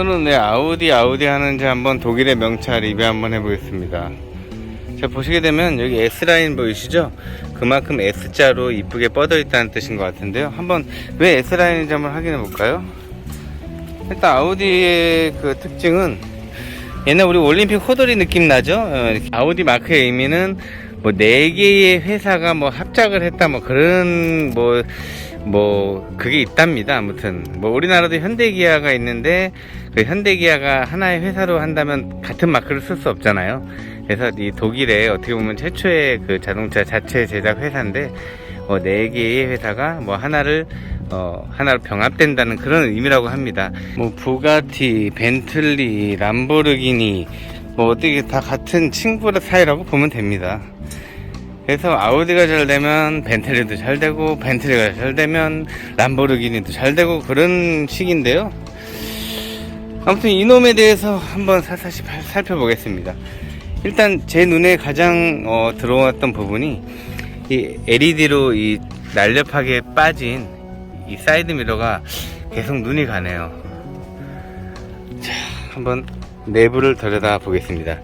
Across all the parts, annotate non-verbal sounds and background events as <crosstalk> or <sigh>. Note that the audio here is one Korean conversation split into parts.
오늘은 왜 아우디 아우디 하는지 한번 독일의 명차 리뷰 한번 해보겠습니다. 자 보시게 되면 여기 S라인 보이시죠? 그만큼 S자로 이쁘게 뻗어 있다는 뜻인 것 같은데요. 한번 왜 S라인인지 한번 확인해 볼까요? 일단 아우디의 그 특징은 옛날 우리 올림픽 호돌이 느낌 나죠? 어, 아우디 마크의 의미는 뭐네 개의 회사가 뭐 합작을 했다 뭐 그런 뭐 뭐 그게 있답니다. 아무튼 뭐 우리나라도 현대기아가 있는데 그 현대기아가 하나의 회사로 한다면 같은 마크를 쓸 수 없잖아요. 그래서 이 독일의 어떻게 보면 최초의 그 자동차 자체 제작 회사인데 어, 네 개의 회사가 뭐 하나를 어, 하나로 병합된다는 그런 의미라고 합니다. 뭐 부가티, 벤틀리, 람보르기니 뭐 어떻게 다 같은 친구 사이라고 보면 됩니다. 그래서 아우디가 잘 되면 벤틀리도 잘 되고 벤틀리가 잘 되면 람보르기니도 잘 되고 그런 식인데요. 아무튼 이놈에 대해서 한번 사사시 살펴보겠습니다. 일단 제 눈에 가장 어, 들어왔던 부분이 이 LED로 이 날렵하게 빠진 이 사이드 미러가 계속 눈이 가네요. 자, 한번 내부를 들여다 보겠습니다.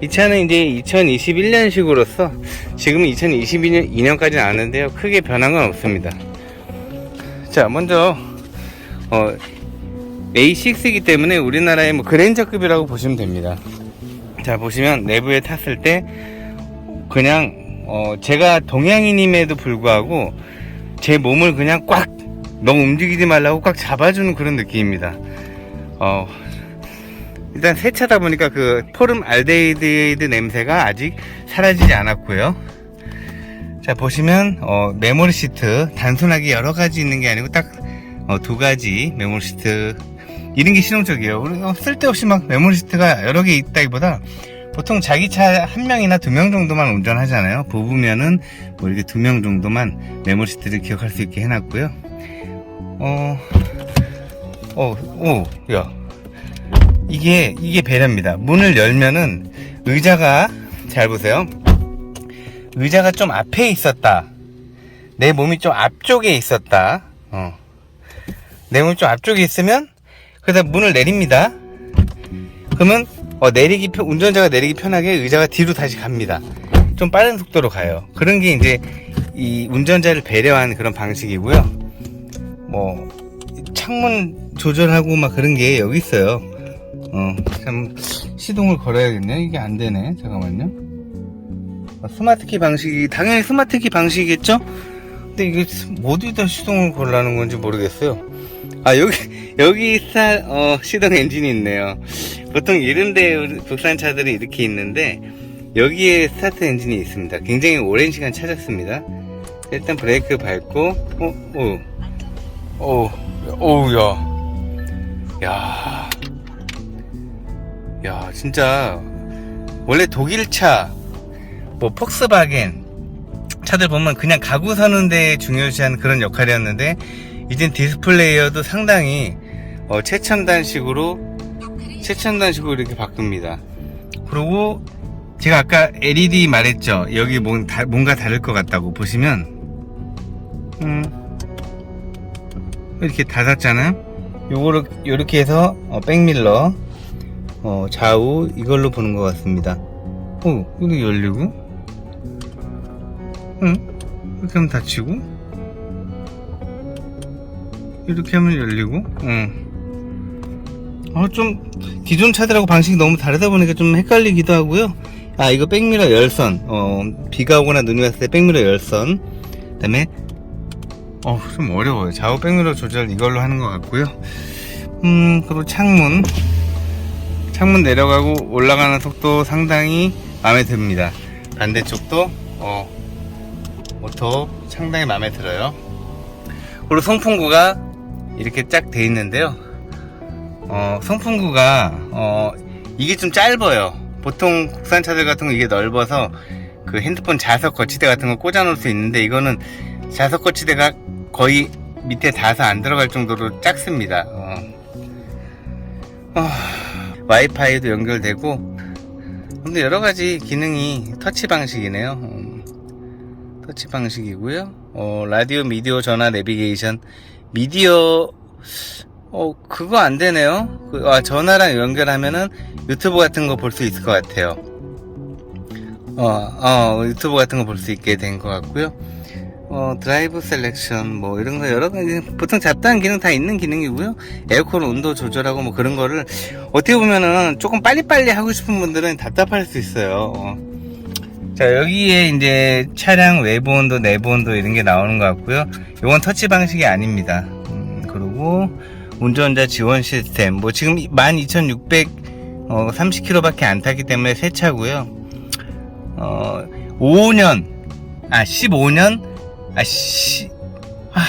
이 차는 이제 2021년식으로서 지금 2022년까지는 아는데요. 크게 변한 건 없습니다. 자, 먼저 어, A6이기 때문에 우리나라의 뭐 그랜저급이라고 보시면 됩니다. 자, 보시면 내부에 탔을 때 그냥 어, 제가 동양인임에도 불구하고 제 몸을 그냥 꽉 너무 움직이지 말라고 꽉 잡아주는 그런 느낌입니다. 어, 일단 새 차다 보니까 그 포름 알데히드 냄새가 아직 사라지지 않았고요. 자 보시면 어, 메모리 시트 단순하게 여러 가지 있는 게 아니고 딱 어, 두 가지 메모리 시트 이런 게 실용적이에요. 우리가 쓸데없이 막 메모리 시트가 여러 개 있다기보다 보통 자기 차 한 명이나 두 명 정도만 운전하잖아요. 부부면은 뭐 이렇게 두 명 정도만 메모리 시트를 기억할 수 있게 해놨고요. 어, 어, 오, 야. 이게, 이게 배려입니다. 문을 열면은 의자가, 잘 보세요. 의자가 좀 앞에 있었다. 내 몸이 좀 앞쪽에 있었다. 어. 내 몸이 좀 앞쪽에 있으면, 그러다 문을 내립니다. 그러면, 어, 내리기, 편- 운전자가 내리기 편하게 의자가 뒤로 다시 갑니다. 좀 빠른 속도로 가요. 그런 게 이제, 이 운전자를 배려한 그런 방식이고요. 뭐 창문 조절하고 막 그런 게 여기 있어요. 어, 참 시동을 걸어야겠네요. 이게 안 되네. 잠깐만요. 어, 스마트키 방식이 당연히 스마트키 방식이겠죠? 근데 이게 어디다 시동을 걸라는 건지 모르겠어요. 아 여기 <laughs> 여기 스타 어, 시동 엔진이 있네요. 보통 이런데 국산 차들이 이렇게 있는데 여기에 스타트 엔진이 있습니다. 굉장히 오랜 시간 찾았습니다. 일단 브레이크 밟고 어, 어. 어우, 야. 야. 야, 진짜. 원래 독일차, 뭐, 폭스바겐 차들 보면 그냥 가구 사는데 중요시한 그런 역할이었는데, 이젠 디스플레이어도 상당히, 어, 최첨단식으로, 최첨단식으로 이렇게 바꿉니다. 그리고, 제가 아까 LED 말했죠. 여기 뭔, 다- 뭔가 다를 것 같다고 보시면, 음, 이렇게 닫았잖아요. 요거를 요렇게 해서 어, 백밀러 어, 좌우 이걸로 보는 것 같습니다. 어, 이거 열리고, 응? 이렇게 하면 닫히고, 이렇게 하면 열리고, 응. 어, 좀 기존 차들하고 방식이 너무 다르다 보니까 좀 헷갈리기도 하고요. 아, 이거 백밀러 열선. 어, 비가 오거나 눈이 왔을 때 백밀러 열선. 그 다음에 어, 좀 어려워요. 좌우 백미러 조절 이걸로 하는 것 같고요. 음, 그리고 창문. 창문 내려가고 올라가는 속도 상당히 마음에 듭니다. 반대쪽도, 어, 오토 상당히 마음에 들어요. 그리고 송풍구가 이렇게 쫙 돼 있는데요. 어, 송풍구가, 어, 이게 좀 짧아요. 보통 국산차들 같은 거 이게 넓어서 그 핸드폰 자석 거치대 같은 거 꽂아 놓을 수 있는데 이거는 자석 거치대가 거의 밑에 닿아서 안 들어갈 정도로 작습니다. 어. 어, 와이파이도 연결되고, 근데 여러 가지 기능이 터치 방식이네요. 음, 터치 방식이고요. 어, 라디오, 미디어, 전화, 내비게이션, 미디어, 어, 그거 안 되네요. 그, 아, 전화랑 연결하면은 유튜브 같은 거 볼 수 있을 것 같아요. 어, 어, 유튜브 같은 거 볼 수 있게 된 것 같고요. 어, 드라이브 셀렉션, 뭐, 이런 거 여러 가지, 보통 잡다한 기능 다 있는 기능이고요. 에어컨 온도 조절하고 뭐 그런 거를, 어떻게 보면은 조금 빨리빨리 하고 싶은 분들은 답답할 수 있어요. 어. 자, 여기에 이제 차량 외부 온도, 내부 온도 이런 게 나오는 것 같고요. 이건 터치 방식이 아닙니다. 음, 그리고 운전자 지원 시스템, 뭐 지금 12,630km밖에 안 탔기 때문에 새 차고요. 어, 5년, 아, 15년, 아, 시, 아,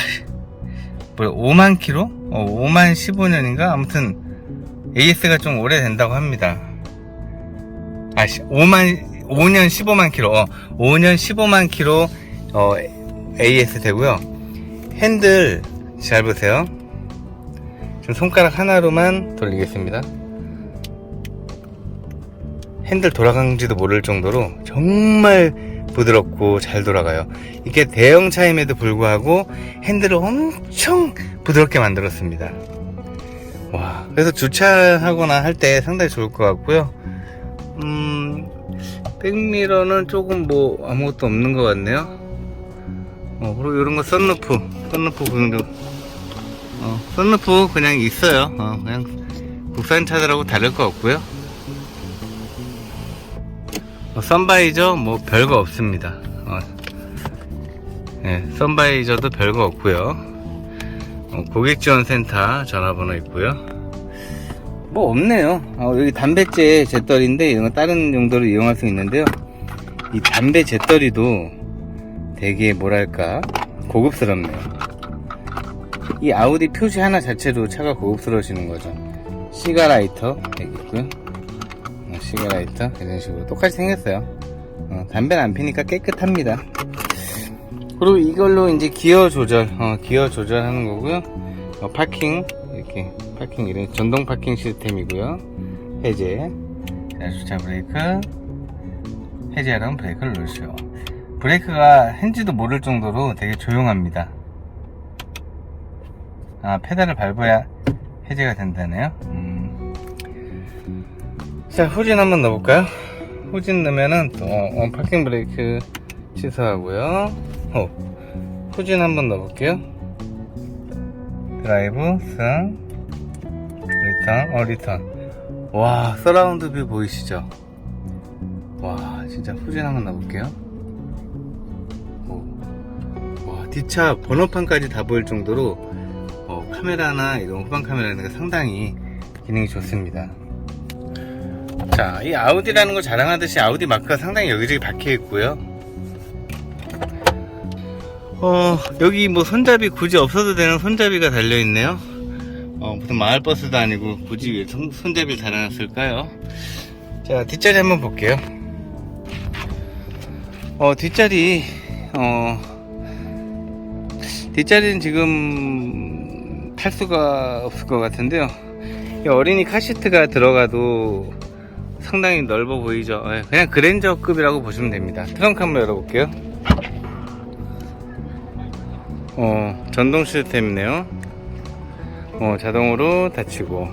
뭐야, 5만 킬로? 어, 5만 15년인가? 아무튼, AS가 좀 오래된다고 합니다. 아, 시- 5만, 5년 15만 킬로, 어, 5년 15만 킬로, 어, AS 되고요. 핸들, 잘 보세요. 지금 손가락 하나로만 돌리겠습니다. 핸들 돌아간지도 모를 정도로 정말 부드럽고 잘 돌아가요. 이게 대형 차임에도 불구하고 핸들을 엄청 부드럽게 만들었습니다. 와, 그래서 주차하거나 할 때 상당히 좋을 것 같고요. 음, 백미러는 조금 뭐 아무것도 없는 것 같네요. 어, 그리고 이런 거 썬루프, 썬루프 구경도, 어, 썬루프 그냥 있어요. 어, 그냥 국산 차들하고 다를 거 없고요. 어, 선바이저 뭐 별거 없습니다. 어, 네, 선바이저도 별거 없고요. 어, 고객지원센터 전화번호 있고요. 뭐 없네요. 어, 여기 담배째 잿더리인데 이런 거 다른 용도로 이용할 수 있는데요. 이 담배 잿더리도 되게 뭐랄까 고급스럽네요. 이 아우디 표시 하나 자체로 차가 고급스러워지는 거죠. 시가라이터 여기 있고요. 어, 시가라이터 이런 식으로 똑같이 생겼어요. 어, 담배는 안 피니까 깨끗합니다. 그리고 이걸로 이제 기어 조절, 어, 기어 조절하는 거고요. 어, 파킹 이렇게 파킹 이런 전동 파킹 시스템이고요. 해제, 자, 주차 브레이크, 해제하면 브레이크를 누르시오. 브레이크가 핸지도 모를 정도로 되게 조용합니다. 아, 페달을 밟아야 해제가 된다네요. 음. 자, 후진 한번 넣어볼까요? 후진 넣으면은 또, 어, 파킹 브레이크 취소하고요. 어, 후진 한번 넣어볼게요. 드라이브, 승, 리턴, 어, 리턴. 와, 서라운드 뷰 보이시죠? 와, 진짜 후진 한번 넣어볼게요. 뒷차 번호판까지 다 보일 정도로 어, 카메라나 이런 후방 카메라가 상당히 기능이 좋습니다. 자, 이 아우디라는 걸 자랑하듯이 아우디 마크가 상당히 여기저기 박혀 있고요. 어, 여기 뭐 손잡이 굳이 없어도 되는 손잡이가 달려 있네요. 어, 무슨 마을 버스도 아니고 굳이 왜 손, 손잡이를 달아놨을까요? 자, 뒷자리 한번 볼게요. 어, 뒷자리, 어, 뒷자리는 지금 탈 수가 없을 것 같은데요. 이 어린이 카시트가 들어가도 상당히 넓어 보이죠. 예, 그냥 그랜저급이라고 보시면 됩니다. 트렁크 한번 열어볼게요. 어, 전동 시스템이네요. 어, 자동으로 닫히고,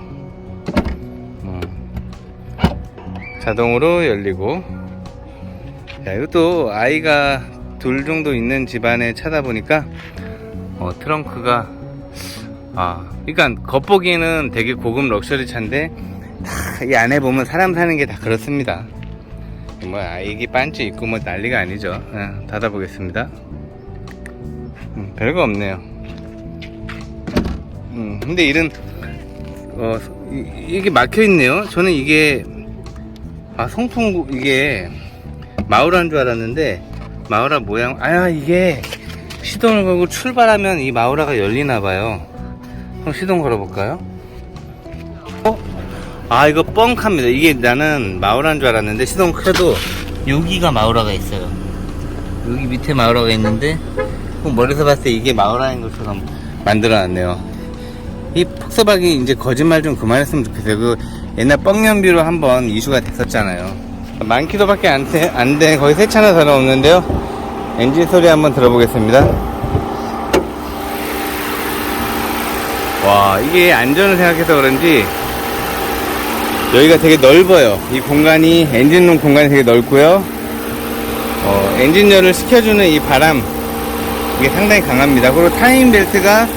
어, 자동으로 열리고. 자, 이것도 아이가 둘 정도 있는 집안에 차다 보니까, 어, 트렁크가, 아, 그러니까 겉보기에는 되게 고급 럭셔리 차인데, 다 이 안에 보면 사람 사는 게 다 그렇습니다. 뭐, 아이기 반지 있고 뭐 난리가 아니죠. 예, 닫아보겠습니다. 음, 별거 없네요. 음, 근데 이런, 어, 이, 게 막혀 있네요. 저는 이게, 아, 성풍, 이게, 마우라인 줄 알았는데, 마우라 모양, 아, 이게, 시동을 걸고 출발하면 이 마우라가 열리나 봐요. 그럼 시동 걸어볼까요? 어? 아, 이거 뻥합니다. 이게 나는 마우라인 줄 알았는데, 시동 켜도, 여기가 마우라가 있어요. 여기 밑에 마우라가 있는데, 꼭 멀리서 봤을 때 이게 마우라인 것처럼 만들어놨네요. 이 폭스바겐이 이제 거짓말 좀 그만했으면 좋겠어요. 그 옛날 뻥연비로 한번 이슈가 됐었잖아요. 만 킬로밖에 안 돼, 안 돼. 거의 새 차나 다름없는데요. 엔진 소리 한번 들어보겠습니다. 와 이게 안전을 생각해서 그런지 여기가 되게 넓어요. 이 공간이 엔진룸 공간이 되게 넓고요. 어, 엔진열을 식혀주는 이 바람 이게 상당히 강합니다. 그리고 타임 벨트가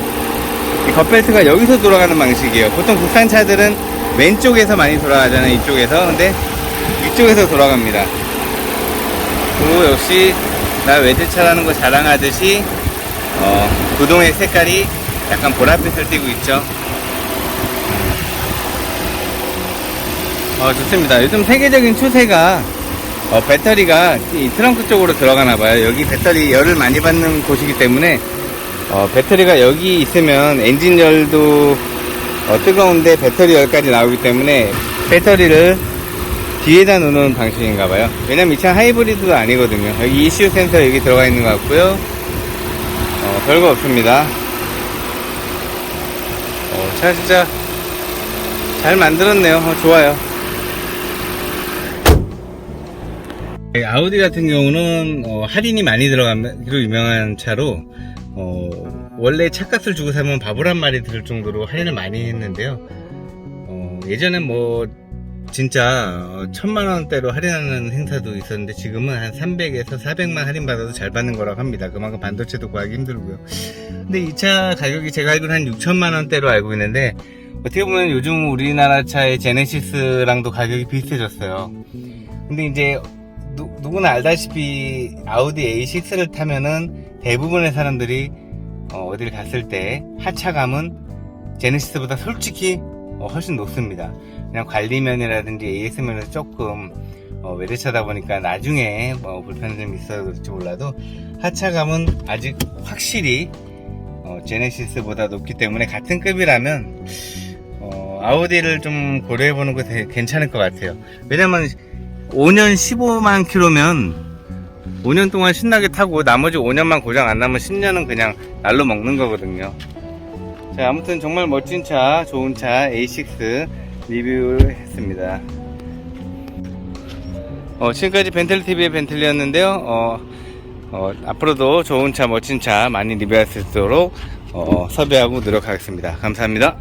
이 겉벨트가 여기서 돌아가는 방식이에요. 보통 국산 차들은 왼쪽에서 많이 돌아가잖아요 이쪽에서. 근데 이쪽에서 돌아갑니다. 그리고 역시 나 외제차라는 거 자랑하듯이 어, 구동의 색깔이 약간 보랏빛을 띠고 있죠 어, 좋습니다 요즘 세계적인 추세가 어, 배터리가 이 트렁크 쪽으로 들어가나 봐요 여기 배터리 열을 많이 받는 곳이기 때문에 어, 배터리가 여기 있으면 엔진 열도 어, 뜨거운데 배터리 열까지 나오기 때문에 배터리를 뒤에다 놓는 방식인가 봐요. 왜냐면 이 차 하이브리드도 아니거든요. 여기 ECU 센서 여기 들어가 있는 것 같고요. 어, 별거 없습니다. 어, 차 진짜 잘 만들었네요. 어, 좋아요. 이 아우디 같은 경우는 어, 할인이 많이 들어가기로 유명한 차로 어, 원래 차값을 주고 사면 바보란 말이 들을 정도로 할인을 많이 했는데요. 어, 예전엔 뭐 진짜 어, 천만 원대로 할인하는 행사도 있었는데 지금은 한 300에서 400만 할인 받아도 잘 받는 거라고 합니다. 그만큼 반도체도 구하기 힘들고요. 근데 이 차 가격이 제가 알기로는 한 6천만 원대로 알고 있는데 어떻게 보면 요즘 우리나라 차의 제네시스랑도 가격이 비슷해졌어요. 근데 이제 누, 누구나 알다시피 아우디 A6를 타면은 대부분의 사람들이 어, 어딜 갔을 때 하차감은 제네시스보다 솔직히 어, 훨씬 높습니다. 그냥 관리면이라든지 AS면에서 조금 어, 외제차다 보니까 나중에 뭐 불편이 좀 있어서 그럴지 몰라도 하차감은 아직 확실히 어, 제네시스보다 높기 때문에 같은 급이라면 어, 아우디를 좀 고려해보는 거 되게 괜찮을 것 같아요. 왜냐면 5년 15만 킬로면 5년 동안 신나게 타고 나머지 5년만 고장 안 나면 10년은 그냥 날로 먹는 거거든요. 자, 아무튼 정말 멋진 차, 좋은 차 A6 리뷰를 했습니다. 어, 지금까지 벤틀TV의 벤틀리였는데요. 어, 어, 앞으로도 좋은 차, 멋진 차 많이 리뷰할 수 있도록 어, 섭외하고 노력하겠습니다. 감사합니다.